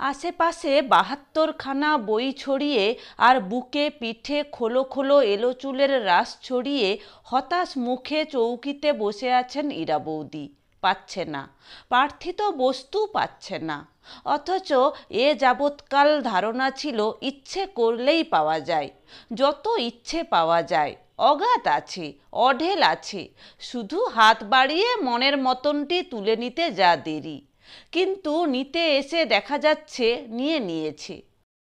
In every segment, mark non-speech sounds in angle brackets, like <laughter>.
আশেপাশে বাহাত্তরখানা বই ছড়িয়ে আর বুকে পিঠে খোলো খোলো এলো চুলের রাস ছড়িয়ে হতাশ মুখে চৌকিতে বসে আছেন ইরা বৌদি। পাচ্ছে না। প্রার্থিত বস্তু পাচ্ছে না। অথচ এ যাবৎকাল ধারণা ছিল ইচ্ছে করলেই পাওয়া যায়। যত ইচ্ছে পাওয়া যায়। অগাধ আছে, অঢেল আছে। শুধু হাত বাড়িয়ে মনের মতনটি তুলে নিতে যা দেরি। কিন্তু নিতে এসে দেখা যাচ্ছে, নিয়ে নিয়েছে।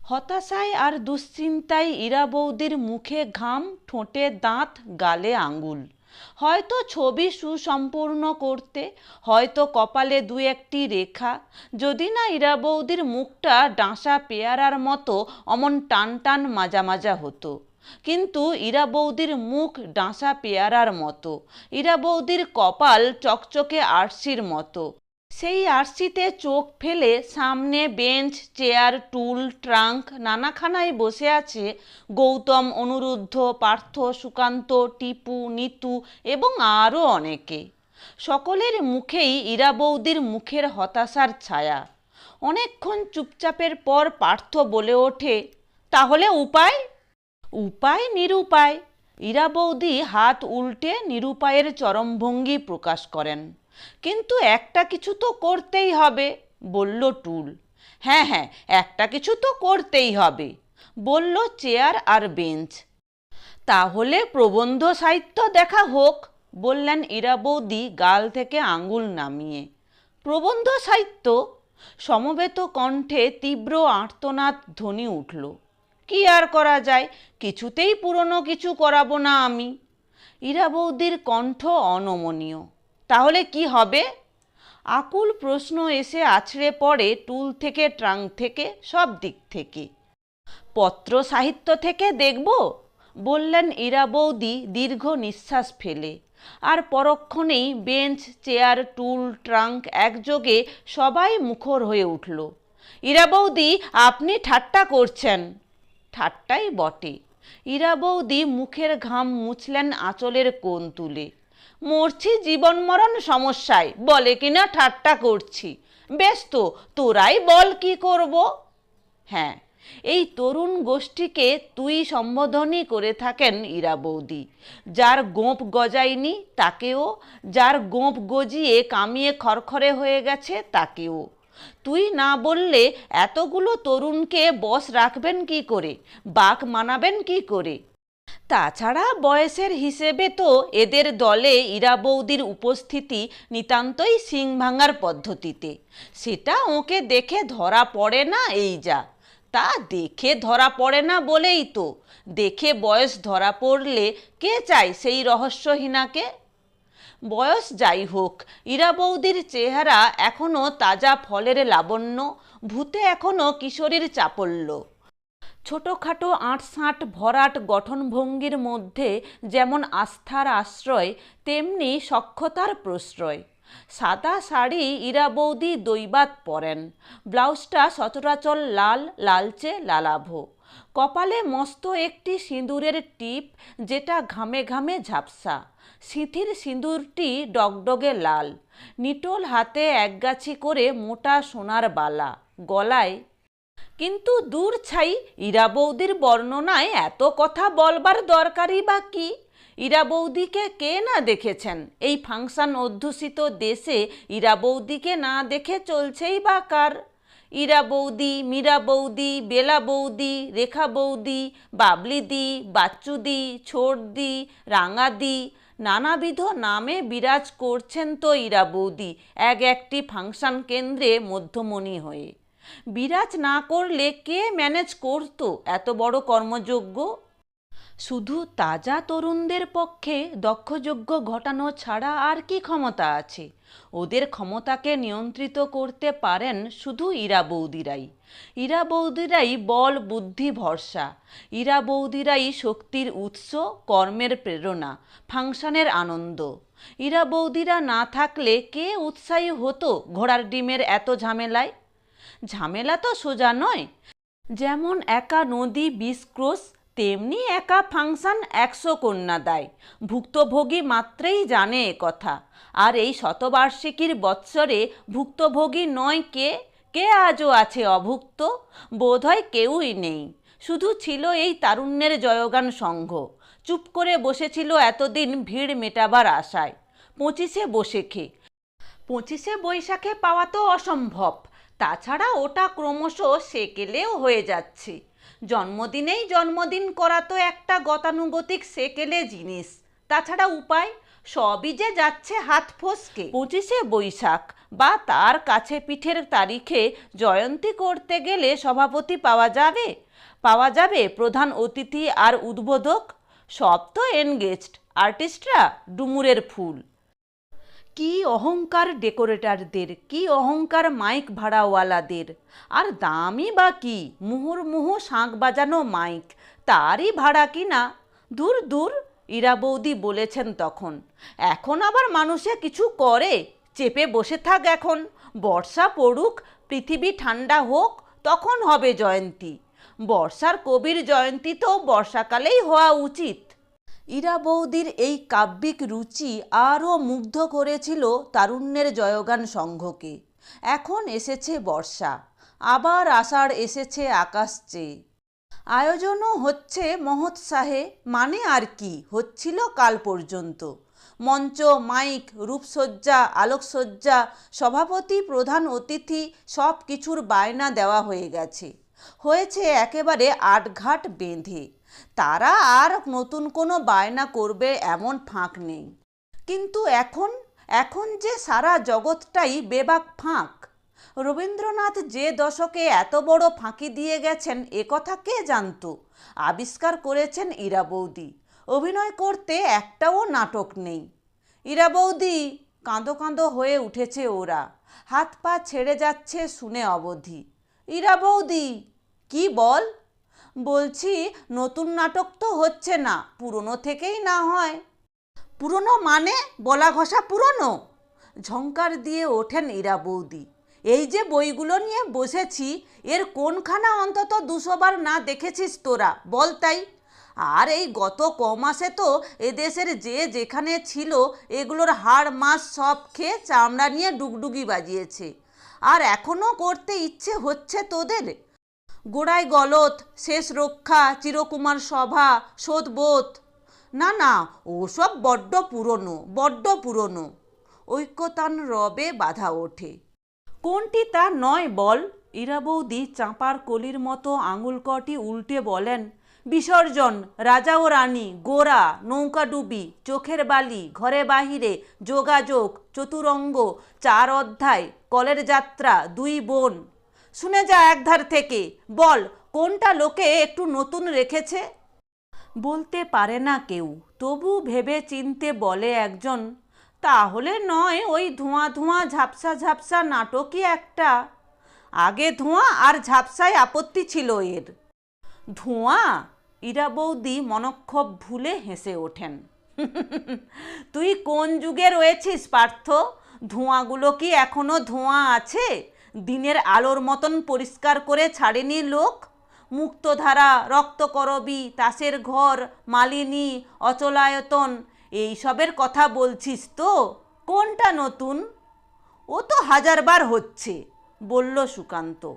হতাশায় আর দুশ্চিন্তায় ইরা বৌদির মুখে ঘাম, ঠোঁটে দাঁত, গালে আঙুল। হয়তো ছবি সুসম্পূর্ণ করতে, হয়তো কপালে দু একটি রেখা। যদি না ইরা বৌদির মুখটা ডাঁসা পেয়ারার মতো অমন টান টান মাজা মাজা হতো। কিন্তু ইরা বৌদির মুখ ডাঁসা পেয়ারার মতো। ইরা বৌদির কপাল চকচকে আরশির মতো। সেই আরশিতে চোখ ফেলে সামনে বেঞ্চ, চেয়ার, টুল, ট্রাঙ্ক নানাখানায় বসে আছে গৌতম, অনুরুদ্ধ, পার্থ, সুকান্ত, টিপু, নিতু এবং আরও অনেকে। সকলের মুখেই ইরা বৌদির মুখের হতাশার ছায়া। অনেকক্ষণ চুপচাপের পর পার্থ বলে ওঠে, তাহলে উপায়? উপায় নিরুপায়। ইরা বৌদি হাত উল্টে নিরুপায়ের চরমভঙ্গি প্রকাশ করেন। কিন্তু একটা কিছু তো করতেই হবে, বলল টুল। হ্যাঁ হ্যাঁ একটা কিছু তো করতেই হবে, বলল চেয়ার আর বেঞ্চ। তাহলে প্রবন্ধ সাহিত্য দেখা হোক, বললেন ইরা বৌদি গাল থেকে আঙুল নামিয়ে। প্রবন্ধ সাহিত্য? সমবেত কণ্ঠে তীব্র আর্তনাদ ধ্বনি উঠল। কি আর করা যায়, কিছুতেই পুরনো কিছু করাবো না আমি। ইরা বৌদির কণ্ঠ অনমনীয়। তাহলে কি হবে? আকুল প্রশ্ন এসে আছড়ে পড়ে টুল থেকে ট্রাঙ্ক থেকে, সব দিক থেকে। পত্র সাহিত্য থেকে দেখব? বললেন ইরা বৌদি দীর্ঘ নিঃশ্বাস ফেলে। আর পরক্ষণেই বেঞ্চ, চেয়ার, টুল ট্রাঙ্ক একযোগে সবাই মুখর হয়ে উঠল। ইরা বৌদি, আপনি ঠাট্টা করছেন। ঠাট্টাই বটে। ইরা বৌদি মুখের ঘাম মুছলেন আঁচলের কোণ তুলে। মরছি জীবন মরণ সমস্যায়, বলে কিনা ঠাট্টা করছি। বেশ তো, তোরাই বল কি করব? হ্যাঁ এই তরুণ গোষ্ঠীকে তুই সম্বোধনই করে থাকেন ইরা বৌদি। যার গোঁপ গজায়নি, তাকেও। যার গোঁপ গজিয়ে কামিয়ে খরখরে হয়ে গেছে, তাকেও। তুই না বললে এতগুলো তরুণকে বস রাখবেন কি করে? বাক মানাবেন কি করে? তাছাড়া বয়সের হিসেবে তো এদের দলে ইরা বৌদির উপস্থিতি নিতান্তই সিং ভাঙার পদ্ধতিতে। সেটা ওকে দেখে ধরা পড়ে না এই যা। তা দেখে ধরা পড়ে না বলেই তো। দেখে বয়স ধরা পড়লে কে চায় সেই রহস্যহীনাকে? বয়স যাই হোক, ইরা বৌদির চেহারা এখনও তাজা ফলের লাবণ্য, ভূতে এখনও কিশোরীর চাপল্য। ছোটোখাটো আঁটসাঁট ভরাট গঠনভঙ্গির মধ্যে যেমন আস্থার আশ্রয়, তেমনি সক্ষতার প্রশ্রয়। সাদা শাড়ি ইরা বৌদি দৈবাত পরেন। ব্লাউজটা সচরাচর লাল, লালচে, লালাভ। কপালে মস্ত একটি সিঁদুরের টিপ, যেটা ঘামে ঘামে ঝাপসা। সিঁথির সিঁদুরটি ডগডগে লাল। নিটোল হাতে একগাছি করে মোটা সোনার বালা। গলায় কিন্তু দূর ছাই, ইরা বৌদির বর্ণনায় এত কথা বলবার দরকারই বা কি? ইরা বৌদিকে কে না দেখেছেন? এই ফাংশন অধ্যুষিত দেশে ইরা বৌদিকে না দেখে চলছেই বা কার? ইরা বৌদি, মীরা বৌদি, বেলা বৌদি, রেখা বৌদি বাবলিদি বাচ্চুদি ছোটদি রাঙাদি নানাবিধ নামে বিরাজ করছেন তো ইরা বৌদি, এক একটি ফাংশন কেন্দ্রে মধ্যমণি হয়ে। বিরাজ না করলে কে ম্যানেজ করতো? এত বড় কর্মযোগ্য? শুধু তাজা তরুণদের পক্ষে দক্ষযোগ্য ঘটানো ছাড়া আর কি ক্ষমতা আছে? ওদের ক্ষমতাকে নিয়ন্ত্রিত করতে পারেন শুধু ইরা বৌদিরাই। ইরা বৌদিরাই বল, বুদ্ধি, ভরসা। ইরা বৌদিরাই শক্তির উৎস, কর্মের প্রেরণা, ফাংশনের আনন্দ। ইরা বৌদিরা না থাকলে কে উৎসাহী হতো ঘোড়ার ডিমের এত ঝামেলায়? ঝামেলা তো সোজা নয়। যেমন একা নদী বিষ ক্রোশ, তেমনি একা ফাংশন একশো কন্যা দেয়। ভুক্তভোগী মাত্রেই জানে কথা। আর এই শতবার্ষিকীর বৎসরে ভুক্তভোগী নয় কে কে আজও আছে অভুক্ত? বোধহয় কেউই নেই। শুধু ছিল এই তারুণ্যের জয়গান সংঘ চুপ করে বসেছিল এতদিন ভিড় মেটাবার আশায়। পঁচিশে বসেখে পঁচিশে বৈশাখে পাওয়া তো অসম্ভব। তাছাড়া ওটা ক্রমশ সেকেলেও হয়ে যাচ্ছে। জন্মদিনেই জন্মদিন করা তো একটা গতানুগতিক সেকেলে জিনিস। তাছাড়া উপায়? সবই যে যাচ্ছে হাত ফসকে। পঁচিশে বৈশাখ বা তার কাছে পিঠের তারিখে জয়ন্তী করতে গেলে সভাপতি পাওয়া যাবে? পাওয়া যাবে প্রধান অতিথি আর উদ্বোধক? সব তো এনগেজড আর্টিস্টরা ডুমুরের ফুল। কি অহংকার ডেকোরেটরদের, কি অহংকার মাইক ভাড়াওয়ালাদের? আর দামই বা কি? মুহুর্মুহু শাঁখ বাজানো মাইক, তারই ভাড়া কি না? দূর দূর ইরা বৌদি বলেছেন তখন। এখন আবার মানুষে কিছু করে, চেপে বসে থাক এখন। বর্ষা পড়ুক, পৃথিবী ঠান্ডা হোক, তখন হবে জয়ন্তী। বর্ষার কবির জয়ন্তী তো বর্ষাকালেই হওয়া উচিত। ইরা বৌদির এই কাব্যিক রুচি আরও মুগ্ধ করেছিল তারুণ্যের জয়গান সংঘকে। এখন এসেছে বর্ষা, আবার আষাঢ় এসেছে আকাশ চেয়ে আয়োজনও হচ্ছে মহোৎসাহে মানে আর কি, হচ্ছিল কাল পর্যন্ত। মঞ্চ, মাইক, রূপসজ্জা, আলোকসজ্জা, সভাপতি, প্রধান অতিথি সব কিছুর বায়না দেওয়া হয়ে গেছে। হয়েছে একেবারে আটঘাট বেঁধে। তারা আর নতুন কোনো বায়না করবে এমন ফাঁক নেই। কিন্তু এখন এখন যে সারা জগৎটাই বেবাক ফাঁক। রবীন্দ্রনাথ যে দশকে এত বড় ফাঁকি দিয়ে গেছেন, এ কথা কে জানতো? আবিষ্কার করেছেন ইরা বৌদি। অভিনয় করতে একটাও নাটক নেই। ইরা বৌদি, কাঁদো কাঁদো হয়ে উঠেছে ওরা। হাত পা ছেড়ে যাচ্ছে শুনে অবধি। ইরা বৌদি, কি বল? বলছি, নতুন নাটক তো হচ্ছে না, পুরনো থেকেই না হয়। পুরনো মানে বলা ঘষা পুরনো? ঝঙ্কার দিয়ে ওঠেন ইরা বৌদি। এই যে বইগুলো নিয়ে বসেছি, এর কোনখানা অন্তত দুশোবার না দেখেছিস তোরা? বল তাই। আর এই গত ক মাসে তো এদেশের যে যেখানে ছিল, এগুলোর হাড় মাস সব খেয়ে চামড়া নিয়ে ডুগডুগি বাজিয়েছে। আর এখনও করতে ইচ্ছে হচ্ছে তোদের? গোড়ায় গলত শেষ রক্ষা, চিরকুমার সভা শোধবোধ না না, ওসব বড্ড পুরনো বড্ড পুরনো। ঐক্যতান রবে বাধা ওঠে। কোনটি তা নয় বল? ইরা বৌদি চাঁপার কলির মতো আঙুল কটি উল্টে বলেন, বিসর্জন, রাজা ও রানী গোরা নৌকাডুবি চোখের বালি, ঘরে বাহিরে, যোগাযোগ, চতুরঙ্গ, চার অধ্যায়, কলের যাত্রা, দুই বোন। শুনে যা একধার থেকে। বল, কোনটা লোকে একটু নতুন রেখেছে? বলতে পারে না কেউ। তবু ভেবে চিনতে বলে একজন, তাহলে নয় ওই ধোঁয়া ধোঁয়া ঝাপসা ঝাপসা নাটকই একটা। আগে ধোঁয়া আর ঝাপসায় আপত্তি ছিল এর। ধোঁয়া? ইরা বৌদি মনক্ষোভ ভুলে হেসে ওঠেন। <laughs> তুই কোন যুগে রয়েছিস, পার্থ? ধোঁয়াগুলো কি এখনও ধোঁয়া আছে? দিনের আলোর মতন পরিষ্কার করে ছাড়েনি লোক। মুক্তধারা, রক্তকরবী, তাসের ঘর, মালিনী, অচলায়তন, এইসবের কথা বলছিস তো? কোনটা নতুন? ও তো হাজারবার হচ্ছে, বলল সুকান্ত।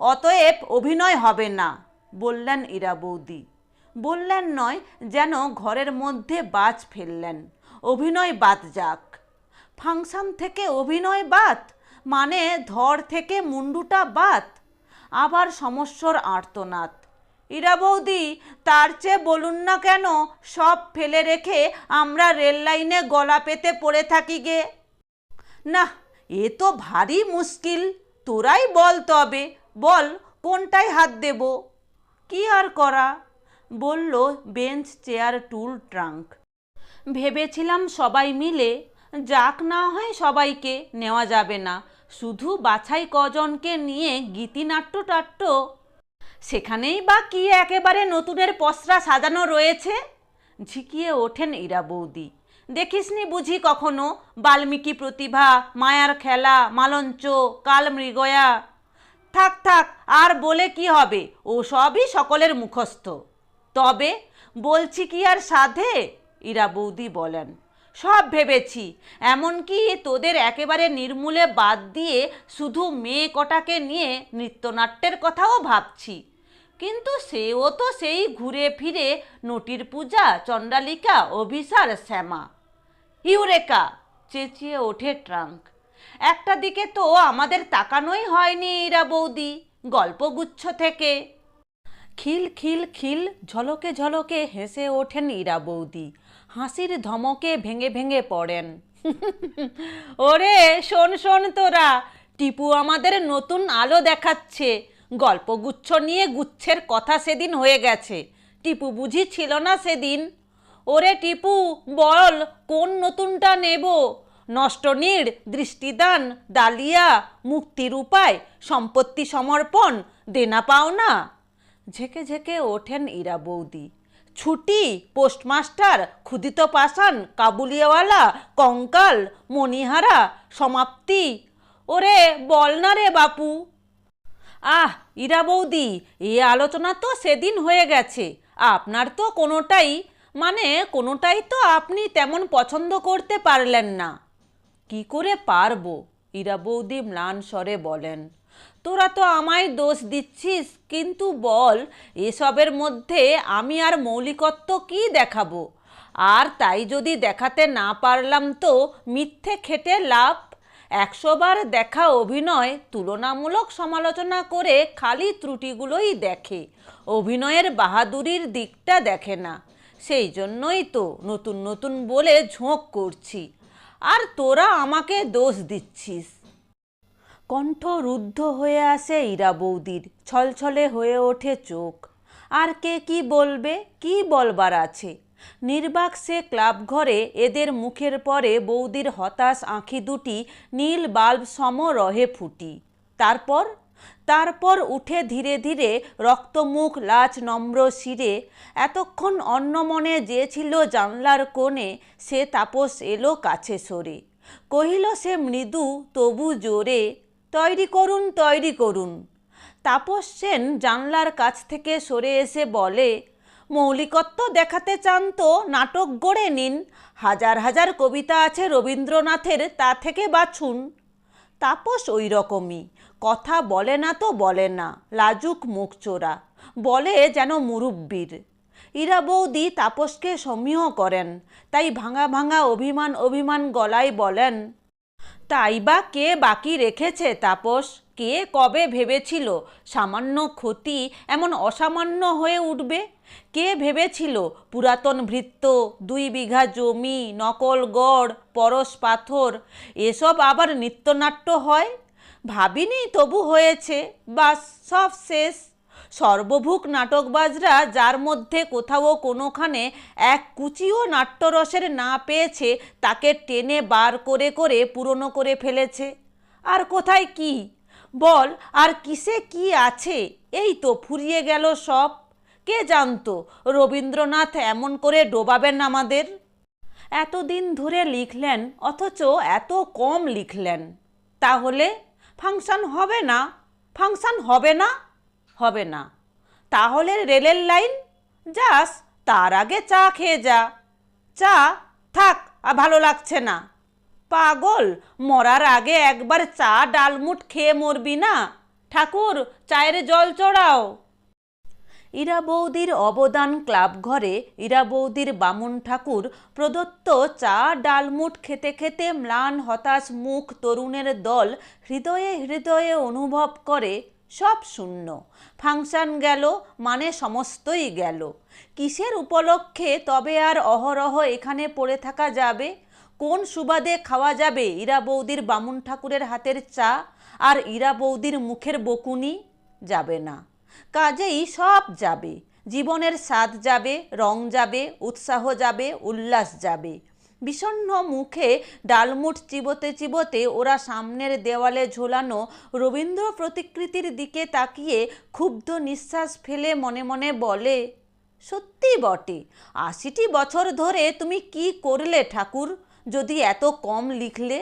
অতএব অভিনয় হবে না, বললেন ইরা বৌদি। বললেন নয়, যেন ঘরের মধ্যে বাজ ফেললেন। অভিনয় বাদ যাক। ফাংশন থেকে অভিনয় বাদ? মানে ধর থেকে মুন্ডুটা বাদ, আবার সমস্যার আর্তনাদ। ইরা বৌদি, তার চেয়ে বলুন না কেন সব ফেলে রেখে আমরা রেল লাইনে গলা পেতে পড়ে থাকি গে। না, এ তো ভারী মুশকিল, তোরাই বল তবে, বল কোনটায় হাত দেব? কি আর করা? বলল বেঞ্চ, চেয়ার, টুল, ট্রাঙ্ক। ভেবেছিলাম সবাই মিলে, যাক না হয় সবাইকে নেওয়া যাবে না। শুধু বাছাই কজনকে নিয়ে গীতিনাট্য টাট্য সেখানেই বা কি একেবারে নতুনের পসরা সাজানো রয়েছে? ঝিকিয়ে ওঠেন ইরা বৌদি। দেখিসনি বুঝি কখনো বাল্মীকি প্রতিভা, মায়ার খেলা, মালঞ্চ, কাল মৃগয়া? থাক থাক, আর বলে কি হবে? ও সবই সকলের মুখস্থ। তবে বলছি কি আর সাধে? ইরা বৌদি বলেন। সব ভেবেছি। এমনকি তোদের একেবারে নির্মূলে বাদ দিয়ে শুধু মেয়ে কটাকে নিয়ে নৃত্যনাট্যের কথাও ভাবছি। কিন্তু সেও তো সেই ঘুরে ফিরে নটির পূজা, চণ্ডালিকা, অভিসার, শ্যামা। ইউরেকা, চেঁচিয়ে ওঠে ট্রাঙ্ক। একটা দিকে তো আমাদের তাকানোই হয়নি এরা বৌদি, গল্পগুচ্ছ থেকে। খিল খিল খিল, ঝলকে ঝলকে হেসে ওঠেন ইরা বৌদি। হাসির ধমকে ভেঙে ভেঙে পড়েন। ওরে, শোন শোন তোরা, টিপু আমাদের নতুন আলো দেখাচ্ছে। গল্পগুচ্ছ নিয়ে গুচ্ছের কথা সেদিন হয়ে গেছে। টিপু বুঝি ছিল না সেদিন। ওরে টিপু, বল, কোন নতুনটা নেব? নষ্টনীড় দৃষ্টিদান, ডালিয়া, মুক্তির উপায়, সম্পত্তি সমর্পণ, দেনা পাওনা? ঝেঁকে ঝেঁকে ওঠেন ইরা বৌদি। ছুটি, পোস্টমাস্টার, ক্ষুদিত পাষাণ কাবুলিয়াওয়ালা কঙ্কাল, মণিহারা, সমাপ্তি। ওরে, বল না রে বাপু। আহ, ইরা বৌদি, এ আলোচনা তো সেদিন হয়ে গেছে। আপনার তো কোনোটাই মানে কোনোটাই তো আপনি তেমন পছন্দ করতে পারলেন না। কি করে পারব? ইরা বৌদি ম্লান স্বরে বলেন। তোরা তো আমায় দোষ দিচ্ছিস, কিন্তু বল, এসবের মধ্যে আমি আর মৌলিকত্ব কি দেখাবো? আর তাই যদি দেখাতে না পারলাম তো মিথ্যে খেটে লাভ? একশোবার দেখা অভিনয় তুলনামূলক সমালোচনা করে খালি ত্রুটিগুলোই দেখে, অভিনয়ের বাহাদুরির দিকটা দেখে না। সেই জন্যই তো নতুন নতুন বলে ঝোঁক করছি। আর তোরা আমাকে দোষ দিচ্ছিস। কণ্ঠ রুদ্ধ হয়ে আসে ইরা বৌদির, ছলছলে হয়ে ওঠে চোখ। আর কে কি বলবে, কি বলবার আছে? নির্বাক সে ক্লাব ঘরে এদের মুখের পরে বৌদির হতাশ আঁখি দুটি নীল বাল্ব সম রহে ফুটি। তারপর? তারপর উঠে ধীরে ধীরে রক্তমুখ লাচ নম্র শিরে, এতক্ষণ অন্যমনে যে ছিল জানলার কোণে, সে তাপস এলো কাছে সরে। কহিল, সে মৃদু, তবু জোরে তৈরি করুন তৈরি করুন। তাপস সেন জানলার কাছ থেকে সরে এসে বলে, মৌলিকত্ব দেখাতে চান তো, নাটক গড়ে নিন। হাজার হাজার কবিতা আছে রবীন্দ্রনাথের, তা থেকে বাছুন। তাপস ওই রকমই কথা বলে না তো বলে না, লাজুক মুখ চোরা বলে যেন মুরব্বীর। ইরা বৌদি তাপসকে সমীহ করেন, তাই ভাঙা ভাঙা অভিমান অভিমান গলায় বলেন তাই বা কে বাকি রেখেছে তাপস? কে কবে ভেবেছিল সামান্য ক্ষতি এমন অসামান্য হয়ে উঠবে? কে ভেবেছিল পুরাতন ভৃত্য, দুই বিঘা জমি, নকল গড়, পরশ পাথর, এসব আবার নৃত্যনাট্য হয়? ভাবিনি তবু হয়েছে, বাস সব শেষ। সর্বভুক নাটকবাজরা যার মধ্যে কোথাও কোনোখানে এক কুচিও নাট্যরসের না পেয়েছে, তাকে টেনে বার করে করে পুরনো করে ফেলেছে। আর কোথায় কি? বল, আর কিসে কি আছে? এই তো ফুরিয়ে গেল সব। কে জানতো, রবীন্দ্রনাথ এমন করে ডোবাবেন আমাদের? এতদিন ধরে লিখলেন, অথচ এত কম লিখলেন। তাহলে ফাংশন হবে না? ফাংশন হবে না? হবে না। তাহলে রেলের লাইন, যাস, তার আগে চা খেয়ে যা। চা, থাক, আর ভালো লাগছে না। পাগল, মরার আগে একবার চা ডালমুট খেয়ে মরবি না। ঠাকুর, চায়ের জল চড়াও। ইরা বৌদির অবদান ক্লাব ঘরে, ইরা বৌদির বামুন ঠাকুর, প্রদত্ত চা ডালমুট খেতে খেতে ম্লান হতাশ মুখ তরুণের দল হৃদয়ে হৃদয়ে অনুভব করে। সব শূন্য। ফাংশন গেল মানে সমস্তই গেল। কিসের উপলক্ষে তবে আর অহরহ এখানে পড়ে থাকা যাবে? কোন সুবাদে খাওয়া যাবে ইরা বৌদির বামুন ঠাকুরের হাতের চা আর ইরা বৌদির মুখের বকুনি? যাবে না। কাজেই সব যাবে। জীবনের স্বাদ যাবে, রং যাবে, উৎসাহ যাবে, উল্লাস যাবে। বিষণ্ণ মুখে ডালমুট চিবোতে চিবোতে ওরা সামনের দেওয়ালে ঝোলানো রবীন্দ্র প্রতিকৃতির দিকে তাকিয়ে ক্ষুব্ধ নিঃশ্বাস ফেলে মনে মনে বলে, সত্যি বটে, আশিটি বছর ধরে তুমি কি করলে ঠাকুর? যদি এত কম লিখলে?